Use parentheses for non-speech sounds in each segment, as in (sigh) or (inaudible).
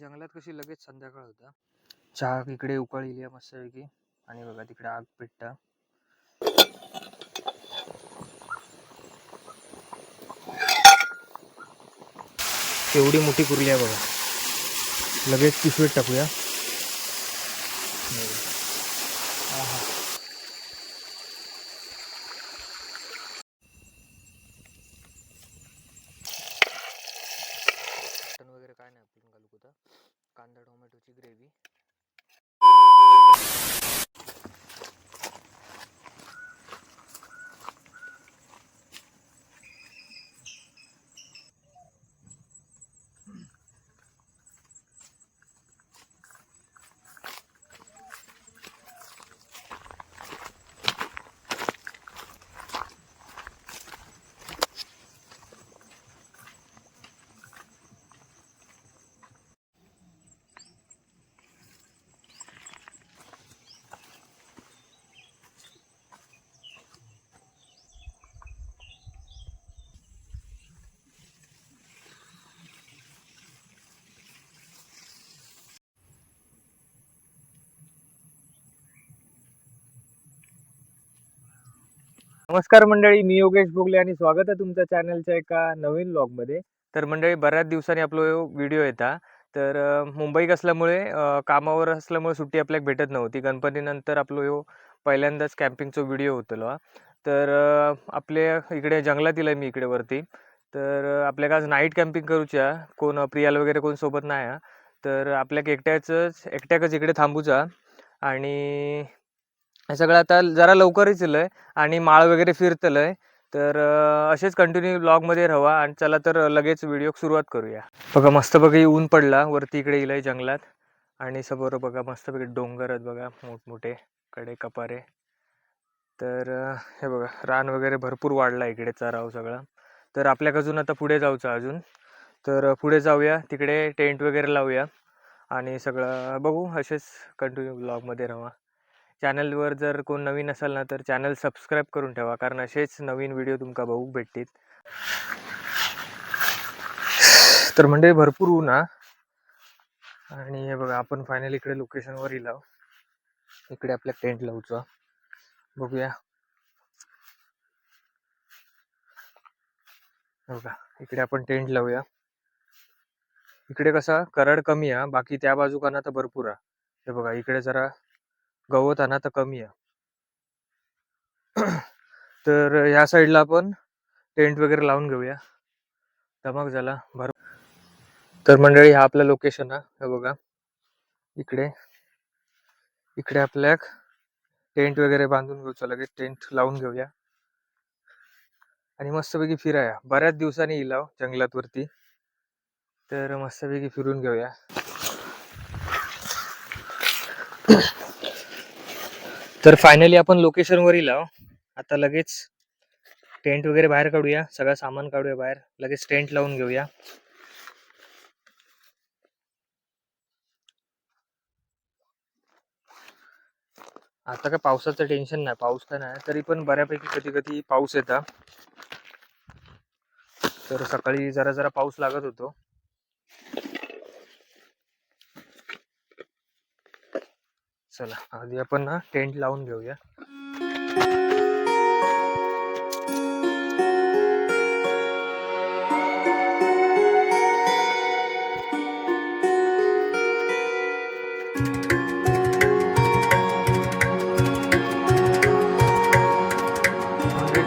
जंगलात कशी लगेच संध्याकाळ होता? चहा इकडे उकळलेली आहे मस्तपैकी. आणि बघा तिकडे आग पेटता एवढी मोठी कुर्ली आहे बघा. लगेच पिशवीत टाकूया आहा. मटण वगैरे काय नाही आपण घालू कुठं कांदा टोमॅटोची ग्रेव्ही नमस्कार मंडळी मी योगेश भोगले आणि स्वागत आहे तुमच्या चॅनलच्या एका नवीन ब्लॉगमध्ये तर मंडळी बऱ्याच दिवसांनी आपलो व्हिडिओ येता तर मुंबईक असल्यामुळे कामावर असल्यामुळे सुट्टी आपल्याला भेटत नव्हती. गणपतीनंतर आपलो ह्यो पहिल्यांदाच कॅम्पिंगचा व्हिडिओ होतलो तर आपल्या इकडे जंगलात आहे मी इकडे वरती. तर आपल्याक आज नाईट कॅम्पिंग करूच्या कोण प्रियाल वगैरे कोण सोबत नाही हा. तर आपल्याक एकट्याच एकट्याकच इकडे थांबूचा आणि हे सगळं आता जरा लवकरच आहे आणि माळ वगैरे फिरतलंय. तर असेच कंटिन्यू ब्लॉगमध्ये राहा आणि चला तर लगेच व्हिडिओ सुरुवात करूया. बघा मस्तपैकी ऊन पडला वरती इकडे इलंय जंगलात. आणि समोर बघा मस्तपैकी डोंगर आहेत बघा मोठमोठे कडे कपारे. तर हे बघा रान वगैरे भरपूर वाढला इकडे चराव सगळा. तर आपल्याक अजून आता पुढे जाऊचं अजून. तर पुढे जाऊया तिकडे टेंट वगैरे लावूया. आणि सगळं बघू असेच कंटिन्यू ब्लॉगमध्ये राहा. चॅनलवर जर कोण नवीन असाल ना तर चॅनल सबस्क्राईब करून ठेवा कारण असेच नवीन व्हिडिओ तुमका बघू भेटतील. तर म्हणजे भरपूर ऊन हा. आणि हे बघा आपण फायनल इकडे लोकेशनवर इलाव. इकडे आपल्या टेंट लावूचा बघूया. बघा इकडे आपण टेंट लावूया. इकडे कसा करड कमी आहे बाकी त्या बाजूकांना तर भरपूर आहे हे बघा इकडे जरा गवत आणा तर कमी आहे. तर ह्या साईडला आपण टेंट वगैरे लावून घेऊया. धमाक झाला भर तर मंडळी हा आपलं लोकेशन आहे हे बघा. इकडे. इकडे आपल्या टेंट वगैरे बांधून घेऊचं लगेच टेंट लावून घेऊया. आणि मस्तपैकी फिराया. बऱ्याच दिवसांनी इलाव जंगलात वरती. तर मस्तपैकी फिरून घेऊया. तर फायनली आपण लोकेशनवर इलाव आता लगेच टेंट वगैरे बाहेर काढूया. सगळं सामान काढूया बाहेर. लगेच टेंट लावून घेऊया. आता काय पावसाचं टेन्शन नाही. पाऊस तर नाही. तरी पण बऱ्यापैकी कधी कधी पाऊस येता. तर सकाळी जरा जरा पाऊस लागत होतो. चला आधी आपण ना टेंट लावून घेऊया.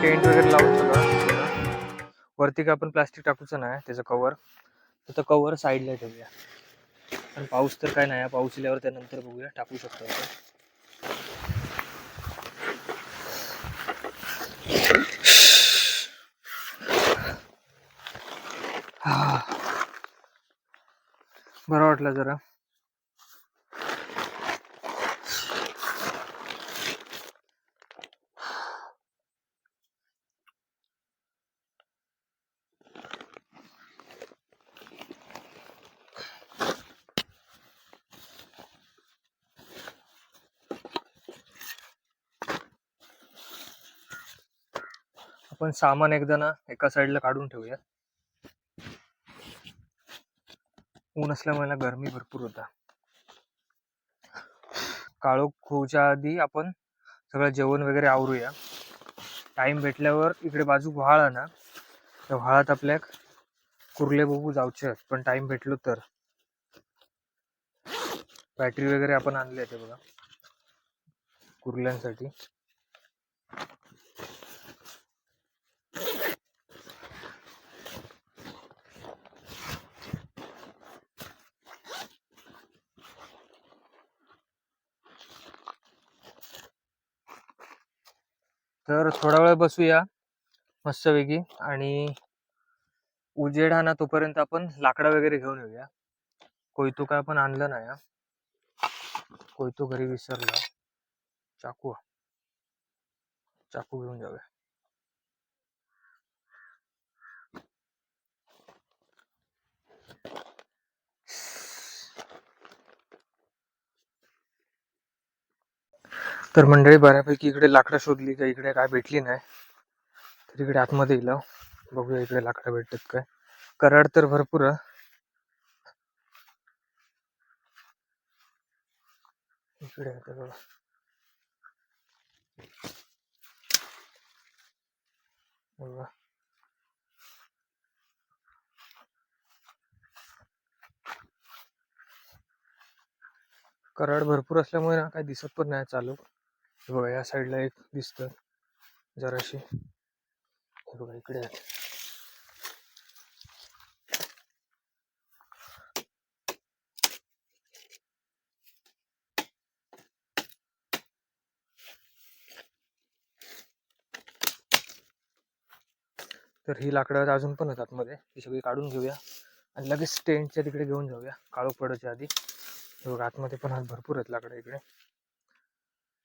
टेंट वगैरे लावून सगळं वरती का आपण प्लास्टिक टाकूचं नाही त्याचं कवर त्याचं कवर साईडला ठेवूया. पण पाऊस तर काय नाही. पाऊस इल्यावर त्यानंतर बघूया. टाकू शकतो आपण. हा. बरं वाटलं जरा. आपण सामान एकदा ना एका साईडला काढून ठेवूया. ऊन असल्यामुळे गर्मी गरमी भरपूर होता. काळोख होऊच्या आधी आपण सगळं जेवण वगैरे आवरूया. टाइम भेटल्यावर इकडे बाजू व्हाळ ना त्या व्हाळात आपल्या कुर्ले बघू जाऊचे आहेत पण टाइम भेटलो तर. बॅटरी वगैरे आपण आणले ते बघा. कुर्ल्यांसाठी. तर थोडा वेळ बसूया मस्तपैकी. आणि उजेड हा ना तोपर्यंत आपण लाकडं वगैरे घेऊन येऊया. कोयतो काय आपण आणलं नाही हा. कोयतो घरी विसरला. चाकू चाकू घेऊन जाऊया. तर मंडळी बऱ्यापैकी इकडे लाकडं शोधली का इकडे काय भेटली नाही. तर इकडे आतमध्ये येईल बघूया इकडे लाकडं भेटतात काय. कराड तर भरपूर इकडे बघा. बघा. कराड भरपूर असल्यामुळे ना काही दिसत पण नाही चालू. हे बघा या साईडला एक दिसत. जराशी. हे बघा इकडे तर ही लाकडं अजून पण आहेत आतमध्ये ही सगळी काढून घेऊया. आणि लगेच टेंटच्या तिकडे घेऊन जाऊया. काळू पडच्या आधी. हे बघा आतमध्ये पण आज भरपूर आहेत लाकडं इकडे.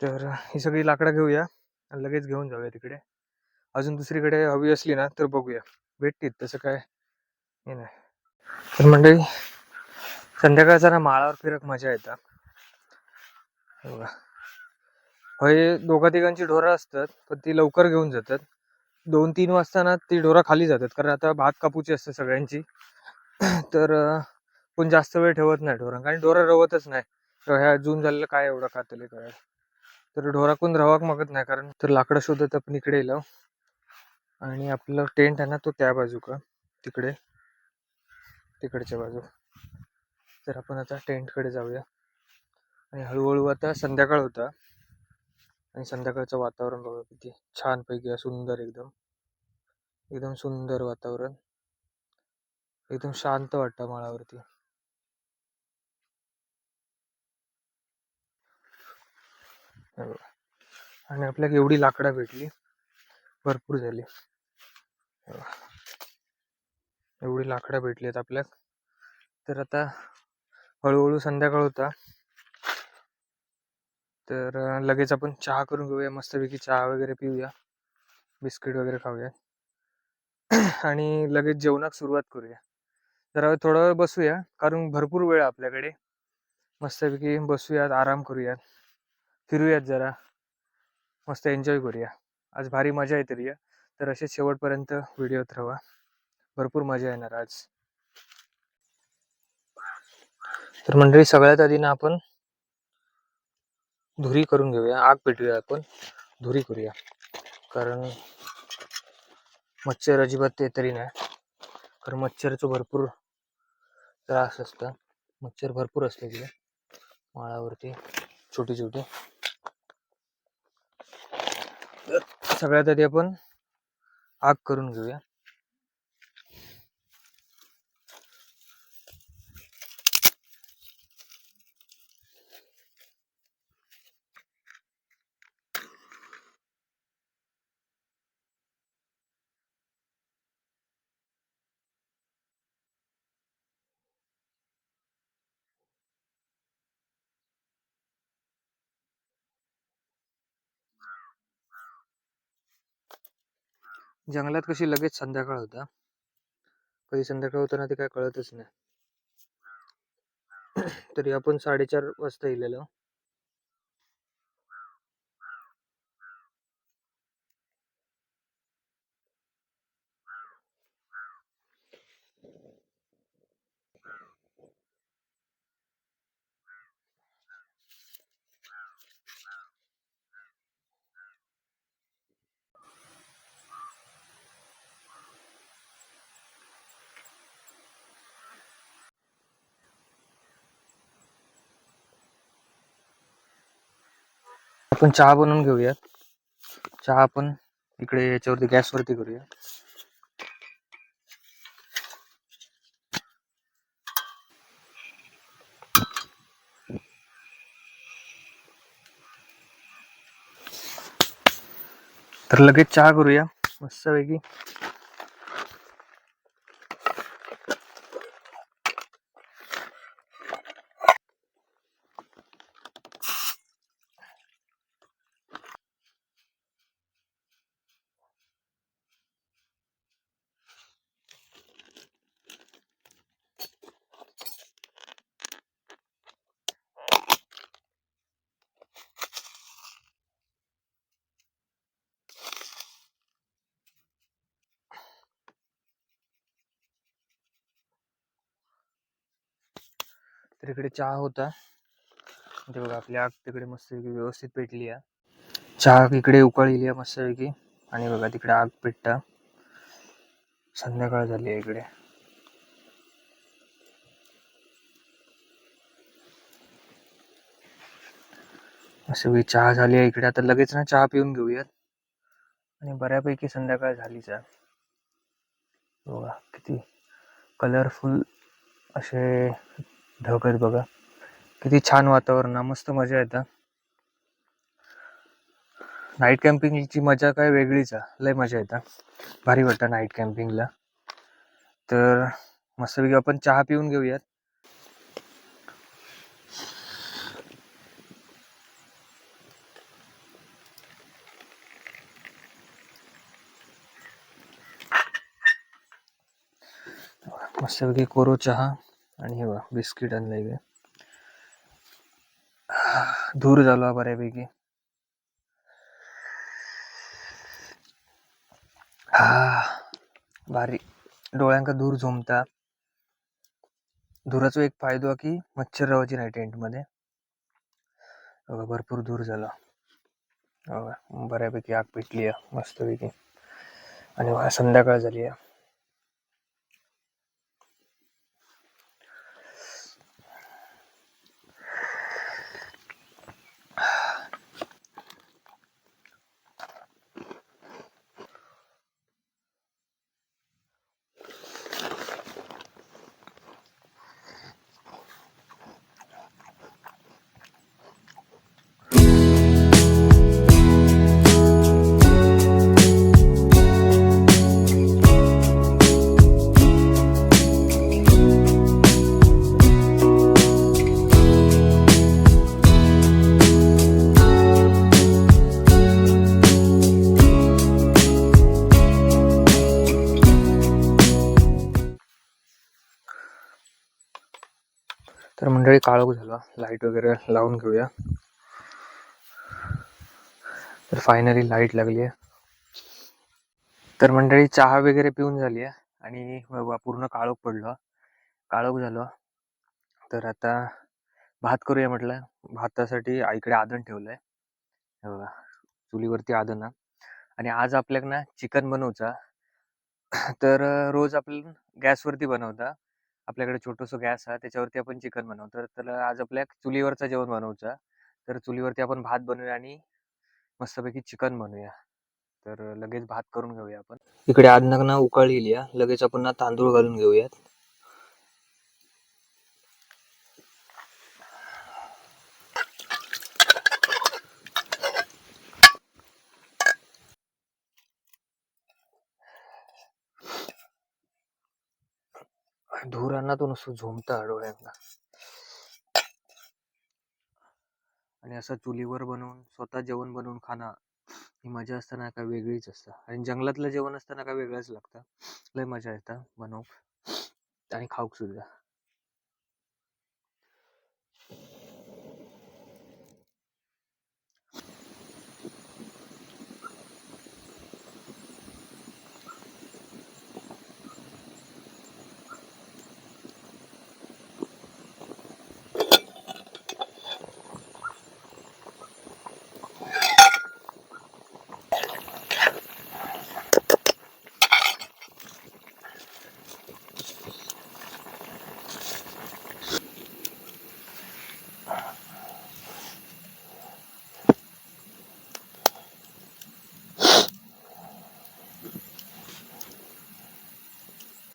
तर ही सगळी लाकडं घेऊया आणि लगेच घेऊन जाऊया तिकडे. अजून दुसरीकडे हवी असली ना तर बघूया. भेटतील तसं काय? हे नाही. तर मंडळी संध्याकाळचा ना माळावर फिरक मजा येतात हे बघा. हो, दोघा तिघांची ढोरं असतात पण ती लवकर घेऊन जातात. दोन तीन वाजता ना ती ढोरं खाली जातात कारण आता भात कापूची असते सगळ्यांची. तर पण कोण जास्त वेळ ठेवत नाही ढोरं कारण ढोरं रवतच नाही. तर ह्या जून झालेलं काय एवढं खातले करायला तर ढोराकून राहावाक मागत नाही कारण तर लाकडं शोधत आपण इकडे येलो हो. आणि आपलं टेंट आहे ना तो त्या बाजू का हो. तिकडे. तिकडच्या बाजू. तर आपण आता टेंटकडे जाऊया. आणि हळूहळू आता संध्याकाळ होता. आणि संध्याकाळचं वातावरण बघा किती छानपैकी आहे, सुंदर एकदम. एकदम सुंदर वातावरण. एकदम शांत वाटतं माळावरती हे बघा. आणि आपल्याला एवढी लाकडं भेटली भरपूर झाली. एवढी लाकडं भेटलीत आपल्याक तर आता हळूहळू संध्याकाळ होता. तर लगेच आपण चहा करून घेऊया मस्तपैकी चहा वगैरे पिऊया. बिस्किट वगैरे खाऊया. (clears throat) आणि लगेच जेवणाक सुरुवात करूया. जरा थोडा वेळ बसूया कारण भरपूर वेळ आहे आपल्याकडे. मस्तपैकी बसूयात आराम करूयात. फिरूयात जरा. मस्त एन्जॉय करूया. आज भारी मजा येते रिया. तर असे शेवटपर्यंत व्हिडिओत राहा भरपूर मजा येणार आज. तर मंडळी सगळ्यात आधी ना आपण धुरी करून घेऊया. आग पेटूया आपण. धुरी करूया. कारण मच्छर अजिबात ते तरी नाही. कारण मच्छरचं भरपूर त्रास असतं. मच्छर भरपूर असते तिथे. माळावरती. छोटी छोटी सगळ्यात आधी आपण आग करून घेऊया. जंगलात कशी लगेच संध्याकाळ होता? कधी संध्याकाळ होताना ते काय कळतच नाही. तरी आपण साडेचार वाजता येलेलो आपण चहा बनवून घेऊया चहा आपण इकडे याच्यावरती, गॅसवरती करूया. तर लगेच चहा करूया, मस्तपैकी. तर इकडे चहा होता. ते बघा आपली आग तिकडे मस्तपैकी व्यवस्थित पेटली आहे. चहा इकडे उकळलेली आहे मस्तपैकी आणि बघा तिकडे आग पेटता. संध्याकाळ झाली आहे इकडे. सगळी चहा झाली आहे इकडे. आता लगेच ना चहा पिऊन घेऊयात. आणि बऱ्यापैकी संध्याकाळ झालीच आहे. बघा किती कलरफुल असे ढग बघा. किती छान वातावरण मस्त मजा येतं. नाईट कॅम्पिंगची मजा काय वेगळीच आहे. लय मजा येतं. भारी वाटतं नाईट कॅम्पिंगला तर मस्तपैकी आपण चहा पिऊन घेऊयात. मस्तपैकी कोरो चहा. आणि हे बघा बिस्किट आणलं आहे धूर झालो बऱ्यापैकी. हा भारी. डोळ्यांका धूर झोमता. धुराचा एक फायदो की मच्छर राहायची नाही टेंटमध्ये बघा भरपूर धूर झाला. बघा बऱ्यापैकी आग पेटली आहे मस्तपैकी. आणि संध्याकाळ झाली आहे सगळे काळोख झाला. लाइट वगैरे लावून घेऊया. तर फायनली लाइट लागली आहे तर मंडळी चहा वगैरे पिऊन झाली आहे आणि पूर्ण काळोख पडलं. काळोख झालं. तर आता भात करूया म्हटलं. भातासाठी आईकडे आदन ठेवलंय. बघा चुलीवरती आदन आणि आज आपल्याक ना चिकन बनवचा. तर रोज आपण गॅसवरती बनवता. आपल्याकडे छोटंसं गॅस आहे त्याच्यावरती आपण चिकन बनवतो तर आज आपल्या चुलीवरचं जेवण बनवूचा तर चुलीवरती आपण भात बनवूया आणि मस्तपैकी चिकन बनवूया. तर लगेच भात करून घेऊया आपण. इकडे आदनक ना उकळलेली आहे. लगेच आपण ना तांदूळ घालून घेऊयात. धुरांना तो नुसतं झोमता डोळ्यांना. आणि असं चुलीवर बनवून स्वतः जेवण बनवून खाणं ही मजा असताना काय वेगळीच असतं. आणि जंगलातलं जेवण असताना काय वेगळंच लागतं. लय मजा येतं बनवूक आणि खाऊक सुद्धा.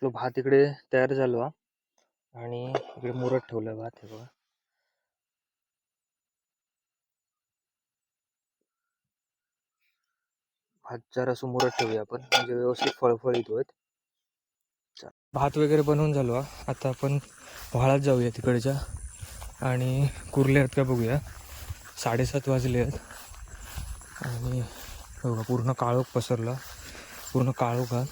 तो भात इकडे तयार झालो आणि इकडे मुरत ठेवलं भात हे बघा. भात जरा असं मुरत ठेवूया आपण म्हणजे व्यवस्थित फळफळीत होत भात वगैरे बनवून झालो आता आपण व्हाळात जाऊया तिकडच्या आणि कुरले आहेत का बघूया. साडेसात वाजले आहेत. आणि बघा पूर्ण काळोख पसरला. पूर्ण काळोख हा.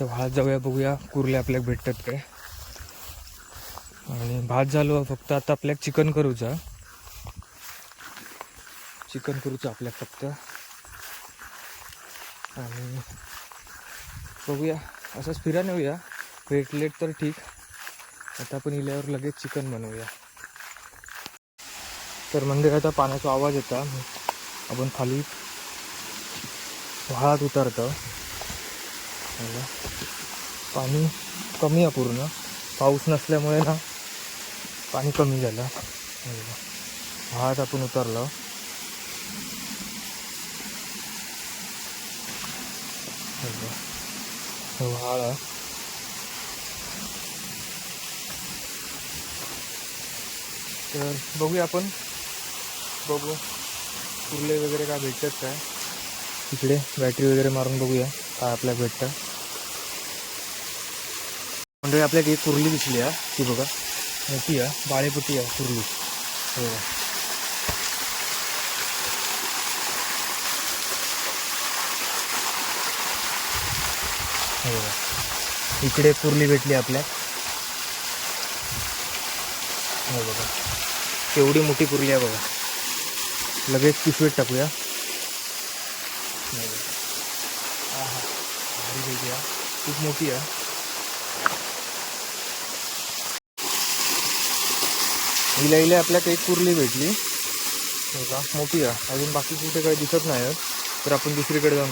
तर भात जाऊया बघूया. कुर्ले आपल्याला भेटतात काय? आणि भात झालो फक्त आता आपल्याला चिकन करूचा. चिकन करूचं आपल्याला फक्त. आणि बघूया. असंच फिरा नेऊया भेटलेट तर ठीक. आता आपण इल्यावर लगेच चिकन बनवूया. तर मंदिराचा पाण्याचा आवाज येता. आपण खाली व्हाळात उतरतो. पाणी कमी आहे पूर्ण. पाऊस नसल्यामुळे ना पाणी कमी झालं. भात आपण उतरलो. बघा. व्हाळ आहे. तर बघूया आपण. बघू. कुर्ले वगैरे काय भेटतात काय? इकडे बॅटरी वगैरे मारून बघूया. काय आपल्याला भेटतं? म्हणजे आपल्याला एक कुर्ली दिसली आहे. ती बघा. मोठी आहे. बाळेपट्टी आहे कुर्ली. हो. बघा इकडे कुर्ली भेटली आपल्या. हो बघा. केवढी मोठी कुर्ली आहे बघा. लगेच पिशवीत टाकूया हे बघा. आहा, भारी पैकी आहे खूप मोठी आहे. हिला हिला आपल्याला एक कुर्ली भेटली. हो का मोठी आहे. अजून बाकी कुठे काही दिसत नाही. तर आपण दुसरीकडे जाऊन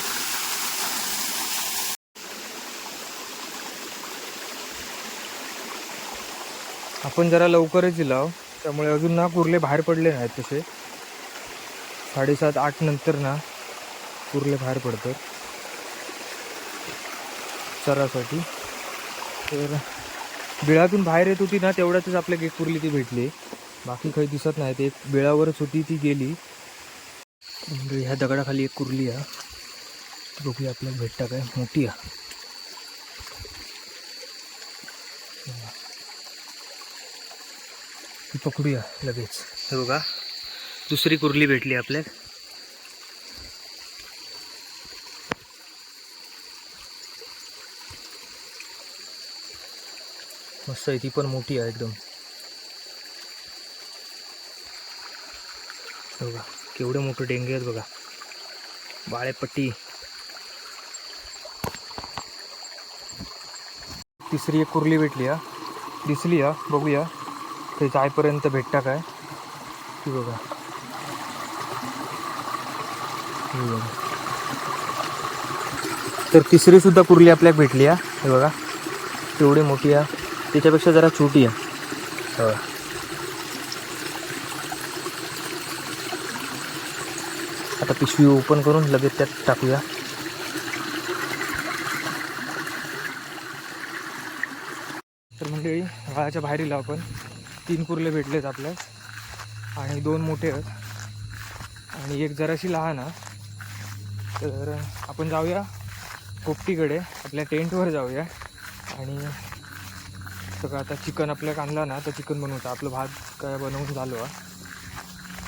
आपण जरा लवकरच दिलाव त्यामुळे अजून ना कुर्ले बाहेर पडले नाहीत तसे. साडेसात आठ नंतर ना कुर्ले बाहेर पडतात. चरासाठी तर बिळातून बाहेर येत होती ना तेवढ्यातच आपल्या एक कुर्ली ती भेटली. बाकी काही दिसत नाही. ते बिळावरच होती ती गेली. म्हणजे ह्या दगडाखाली एक कुर्ली आहे. बघूया आपल्याला भेटता काय. मोठी आहे. ती पकडूया लगेच. हे बघा. दुसरी कुर्ली भेटली आपल्याला. मस्त आहे ती पण मोठी आहे एकदम. बघा केवढे मोठे डेंगे आहेत बघा. बाळेपट्टी. तिसरी एक कुर्ली भेटली हा. दिसली हा. बघूया. ते जायपर्यंत भेटता काय? ती बघा. तर तिसरी सुद्धा कुर्ली आपल्याला भेटली हा. हे बघा. तेवढी मोठी आहे त्याच्यापेक्षा जरा छोटी आहे. हो. आता पिशवी ओपन करून लगेच त्यात टाकूया. तर म्हणजे गाळाच्या बाहेर येलो आपण तीन कुर्ले भेटलेत आपल्या. आणि दोन मोठे आहेत. आणि एक जराशी लहान आहे. तर आपण जाऊया पोपटीकडे आपल्या टेंटवर जाऊया. आणि सगळं आता चिकन आपल्याला आणलं ना तर चिकन बनवतं. आपलं भात काय बनवून झालो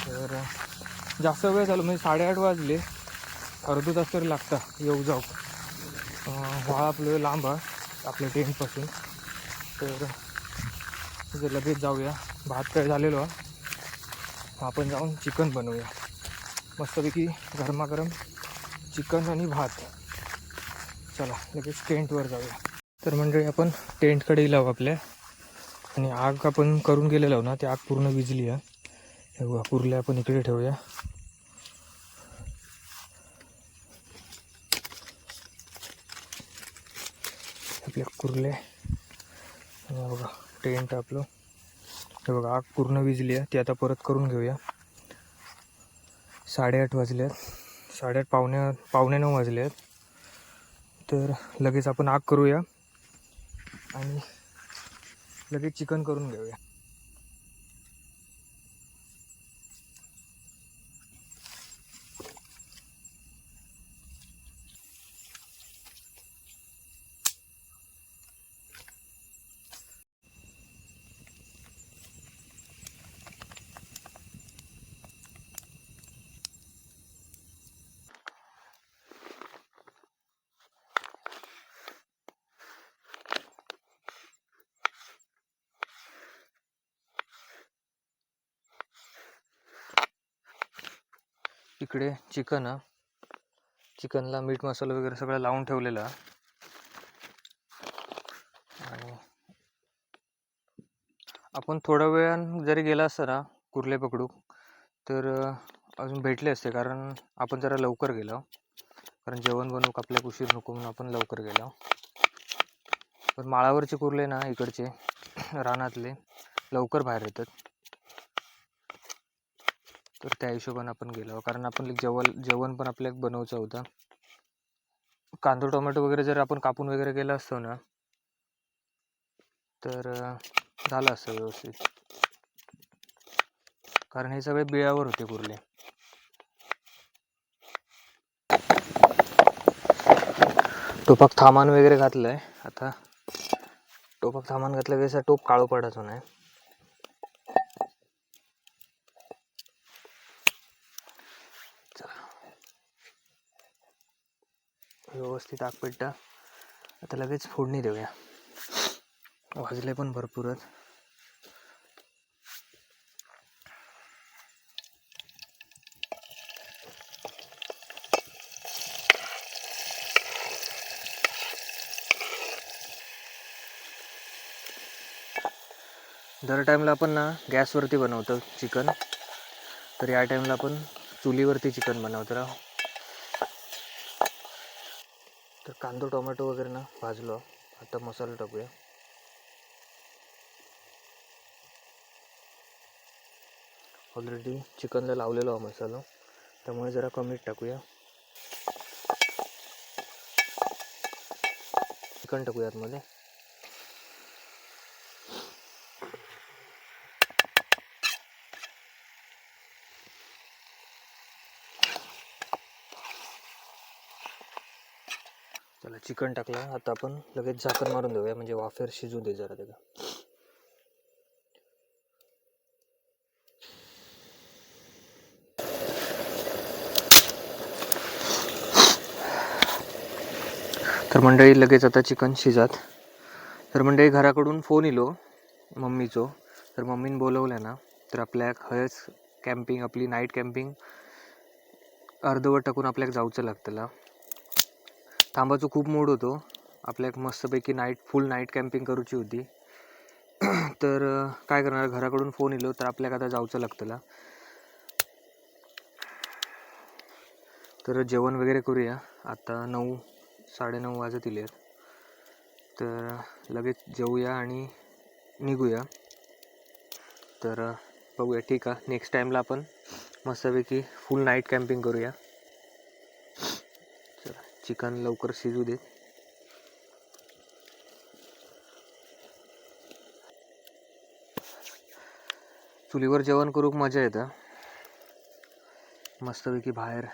तर जास्त वेळ झालो म्हणजे साडेआठ वाजले. अर्धा तास तरी लागता येऊ जाऊ. अं, आपलं लांब आहे आपल्या टेंटपासून तर जर लगेच जाऊया. भात काय झालेलो आहे आपण जाऊन चिकन बनवूया. मस्तपैकी गरमागरम चिकन आणि भात. चला लगेच टेंटवर जाऊया. तर मंडळी आपण टेंटकडे लावू आपल्या. आणि आग आपण करून गेलेलो ना ती आग पूर्ण विजली आहे. हे बघा कुर्ल्या आपण इकडे ठेवूया. आपल्या कुर्ले बघा टेंट आपलं. हे बघा आग पूर्ण विजली आहे. ती आता परत करून घेऊया. साडेआठ वाजले आहेत. साडेआठ पावणे पावणे नऊ वाजले आहेत. तर लगेच आपण आग करूया. आणि लगेच चिकन करून घेऊया. इकडे चिकन चिकनला मीठ मसाला वगैरे सगळं लावून ठेवलेला. आणि आपण थोड्या वेळान जरी गेला असता ना कुर्ले पकडू तर अजून भेटले असते कारण आपण जरा लवकर गेलो. कारण जेवण बनवूक आपल्याला उशीर नको म्हणून आपण लवकर गेलो. पण माळावरचे कुर्ले ना इकडचे (clears throat) रानातले लवकर बाहेर येतात. तर त्या हिशोबाने आपण गेलो. कारण आपण जेवण जेवण पण आपल्याला बनवायचं होतं. कांदा टोमॅटो वगैरे जर आपण कापून वगैरे केलं असतो ना तर झालं असतं व्यवस्थित. कारण हे सगळे बिळावर होते कुर्ले टोपाक थामान वगैरे घातलं आहे आता टोपाक थामान घातलं की टोप काळो पडायचं नाही व्यवस्थित आग पेटता आता लगेच फोडणी देऊया. वाजले पण भरपूरच दर टाईमला आपण ना गॅसवरती बनवतो चिकन. तर या टाईमला आपण चुलीवरती चिकन बनवतो राव तर कांदो टोमॅटो वगैरे ना भाजलो. आता मसाला टाकूया. ऑलरेडी चिकनला लावलेलो हा मसाला. त्यामुळे जरा कमीच टाकूया. चिकन टाकूया आतमध्ये. चला चिकन टाकलं. आता आपण लगेच झाकण मारून देऊया. म्हणजे वाफेर शिजू दे जरा त्याला. तर मंडळी लगेच आता चिकन शिजात. तर मंडळी घराकडून फोन इलो मम्मीचो. तर मम्मीन बोलवलं ना तर आपल्या हयच कॅम्पिंग आपली नाईट कॅम्पिंग अर्धवट टाकून आपल्याला जाऊचं लागतला थांबायचं खूप मूड होतो. आपल्याक मस्तपैकी नाईट फुल नाईट कॅम्पिंग करूची होती. (clears throat) तर काय करणार? घराकडून फोन येलो तर आपल्या आता जाऊचं लागतला तर जेवण वगैरे करूया. आता नऊ साडेनऊ वाजत आहेत तर लगेच जेवूया आणि निघूया. तर बघूया. ठीक आहे. नेक्स्ट टाईमला आपण मस्तपैकी फुल नाईट कॅम्पिंग करूया. चिकन लवकर शिजू देत चुलीवर जेवण करूक मजा येतं? मस्तपैकी बाहेर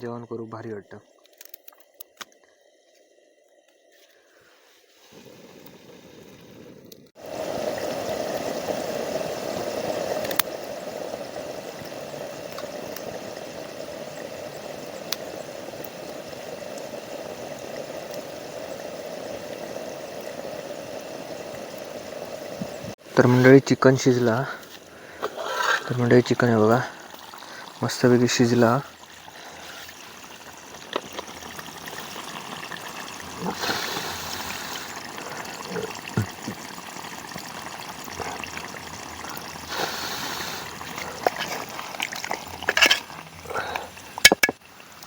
जेवण करूक भारी वाटतं. तर मंडळी चिकन शिजला. तर मंडळी चिकन आहे बघा. मस्तपैकी शिजला.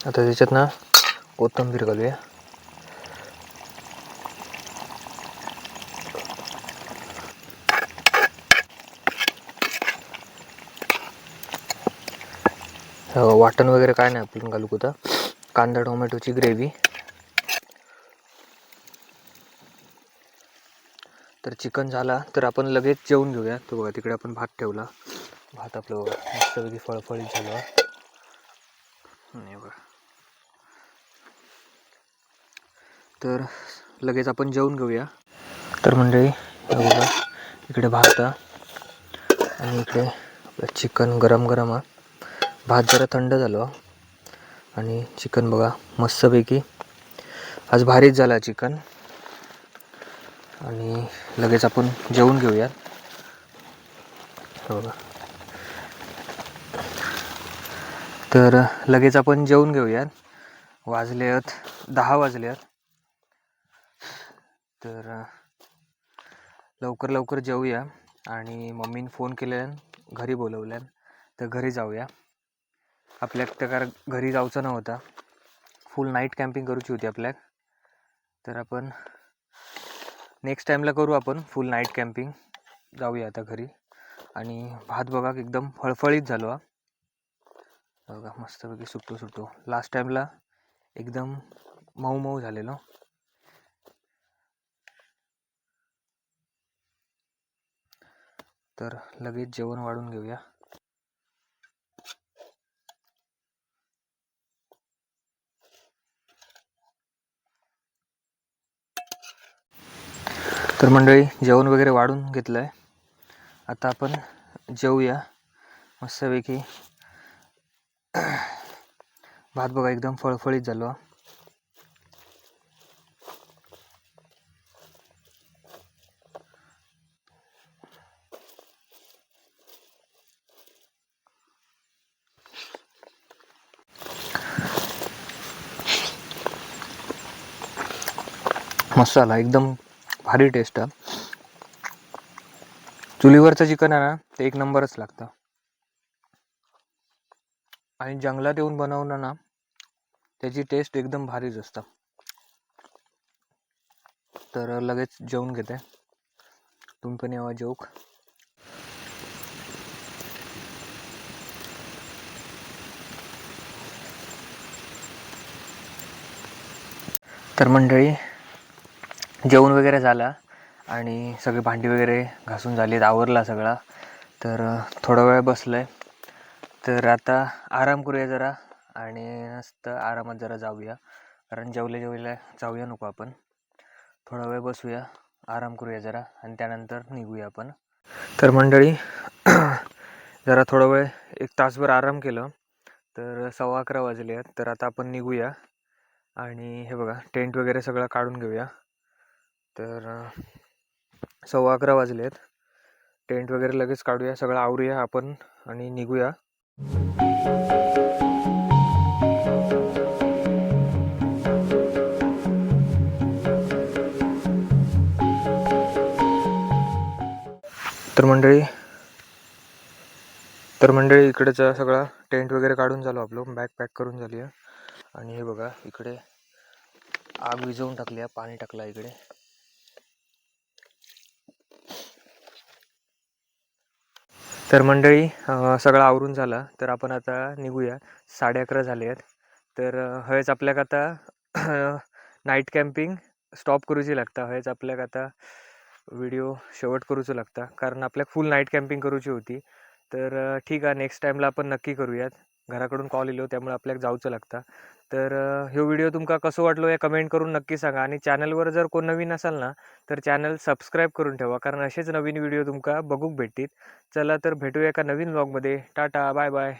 आता त्याच्यात ना कोथिंबीर घालूया. वाटण वगैरे काय नाही आपण घालू कुठं. कांदा टोमॅटोची ग्रेव्ही. तर चिकन झाला तर आपण लगेच जेवून घेऊया. तो बघा तिकडे आपण भात ठेवला. भात आपलं बघा मस्तपैकी फळफळीत झालं. नाही बघा. तर लगेच आपण जेवून घेऊया. तर मंडळी बघा इकडे भात आणि इकडे चिकन गरम गरम आहे. भात जरा थंड झालो हो. आणि चिकन बघा मस्तपैकी. आज भारीच झाला चिकन. आणि लगेच आपण जेवून घेऊयात. हो बघा. तर लगेच आपण जेवून घेऊयात. वाजले आहेत दहा वाजले आहेत तर लवकर लवकर जेवूया. आणि मम्मीने फोन केल्यान घरी बोलवल्यान तर घरी जाऊया. आपल्या तर घरी जाऊचं नव्हता. फुल नाईट कॅम्पिंग करूची होती आपल्याक तर आपण नेक्स्ट टाईमला करू आपण फुल नाईट कॅम्पिंग जाऊया आता घरी. आणि भात बघा एकदम फळफळीत झालो हा. बघा मस्तपैकी सुटतो सुटतो. लास्ट टाईमला एकदम मऊ मऊ झालेलो. तर लगेच जेवण वाढून घेऊया. तर मंडळी जेवण वगैरे वाढून घेतलं आहे आता आपण जेवूया. मस्तपैकी. भात बघा एकदम फळफळीत झालो. मसाला मस्त आला एकदम भारी टेस्ट आहे. चुलीवरचं चिकन आहे ना ते एक नंबरच लागतं. आणि जंगलात येऊन बनवणं ना त्याची टेस्ट एकदम भारीच असतं. तर लगेच जेवून घेते. तुम्ही पण यावा जेवक. तर मंडळी जेवण वगैरे झालं आणि सगळी भांडी वगैरे घासून झालीत आवरला सगळा. तर थोडा वेळ बसलं आहे तर आता आराम करूया जरा आणि मस्त आरामात जरा जाऊया. कारण जेवल्या जेवले जाऊया नको आपण. थोडा वेळ बसूया आराम करूया जरा आणि त्यानंतर निघूया आपण. तर मंडळी (clears throat) जरा थोडा वेळ एक तासभर आराम केलं. तर सव्वा अकरा वाजले आहेत. तर आता आपण निघूया आणि हे बघा टेंट वगैरे सगळं काढून घेऊया. तर सव्वा अकरा वाजले आहेत टेंट वगैरे लगेच काढूया. सगळं आवरूया आपण आणि निघूया. तर मंडळी तर मंडळी इकडचा सगळा टेंट वगैरे काढून झालो आपलं. बॅग पॅक करून झाली आहे. आणि हे बघा इकडे आग विझवून टाकली आहे. पाणी टाकलं इकडे. तर मंडळी सगळं आवरून झालं तर आपण आता निघूया. साडे अकरा झाले आहेत. तर हयच आपल्याक आता नाईट कॅम्पिंग स्टॉप करूची लागता. हयच आपल्याक आता व्हिडिओ शेवट करूचो लागता. कारण आपल्याक फुल नाईट कॅम्पिंग करूची होती. तर ठीक आहे नेक्स्ट टाईमला आपण नक्की करूयात. घराकडून कॉल येलो त्यामुळे आपल्याक जाऊचं लागता. तर ह्यो व्हिडिओ तुमका कसो वाटलो हे कमेंट करून नक्की सांगा. आणि चॅनलवर जर कोण नवीन असाल ना तर चॅनल सबस्क्राईब करून ठेवा कारण असेच नवीन व्हिडिओ तुमका बघूक भेटतील. चला तर भेटूया एका नवीन ब्लॉगमध्ये टाटा बाय बाय